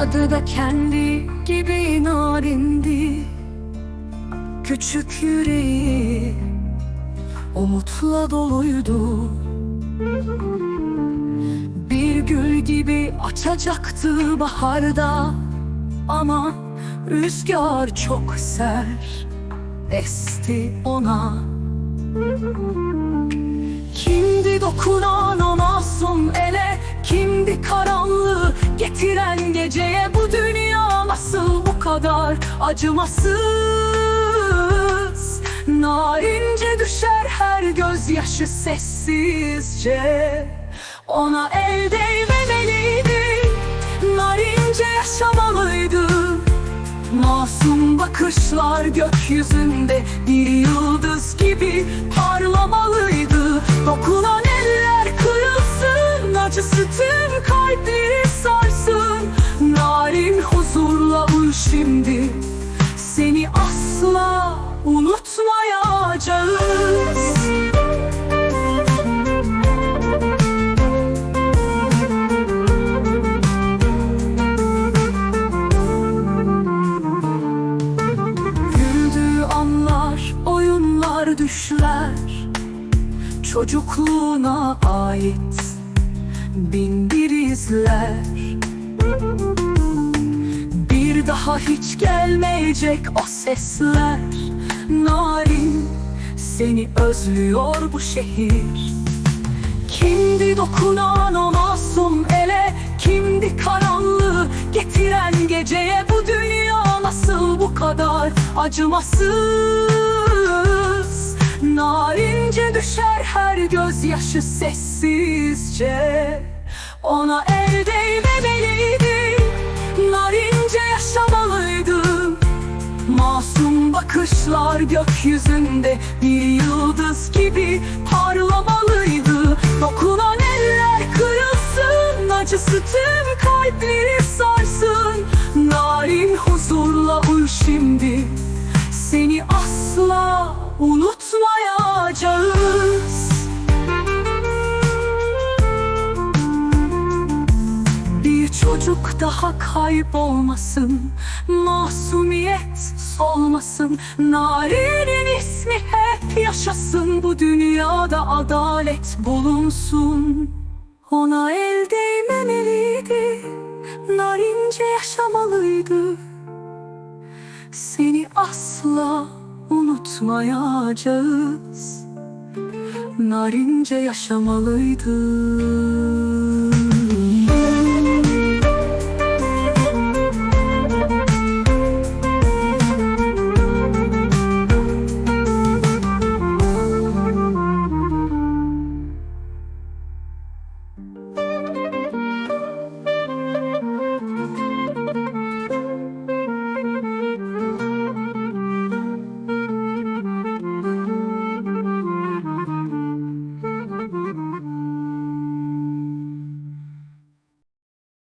Adı da kendi gibi narindi Küçük yüreği umutla doluydu. Bir gül gibi açacaktı baharda. Ama rüzgar çok sert esti ona. Kimdi dokunan o masum ele? Kimdi karanlığı kadar acımasız. Narince düşer her gözyaşı sessizce. Ona el değmemeliydi Narince yaşamalıydı. Masum bakışlar gökyüzünde bir yıldız gibi parlamalıydı. Dokunan eller kırılsın, acısı tüm kalpleri şimdi, seni asla unutmayacağız. Güldüğü anlar, oyunlar, düşler Çocukluğuna ait bin bir izler daha hiç gelmeyecek o sesler. Narin seni özlüyor bu şehir. Kimdi dokunan o masum ele? Kimdi karanlığı getiren geceye? Bu dünya nasıl bu kadar acımasız? Narince düşer her gözyaşı sessizce. Ona el değmemeliydi gökyüzünde bir yıldız gibi parlamalıydı. Dokunan eller kırılsın, acısı tüm kalpleri sarsın. Narin huzurla uyu şimdi, seni asla unutmayacağız daha kaybolmasın Masumiyet solmasın Nari'nin ismi hep yaşasın Bu dünyada adalet bulunsun. Ona el değmemeliydi Narince yaşamalıydı. Seni asla unutmayacağız Narince yaşamalıydı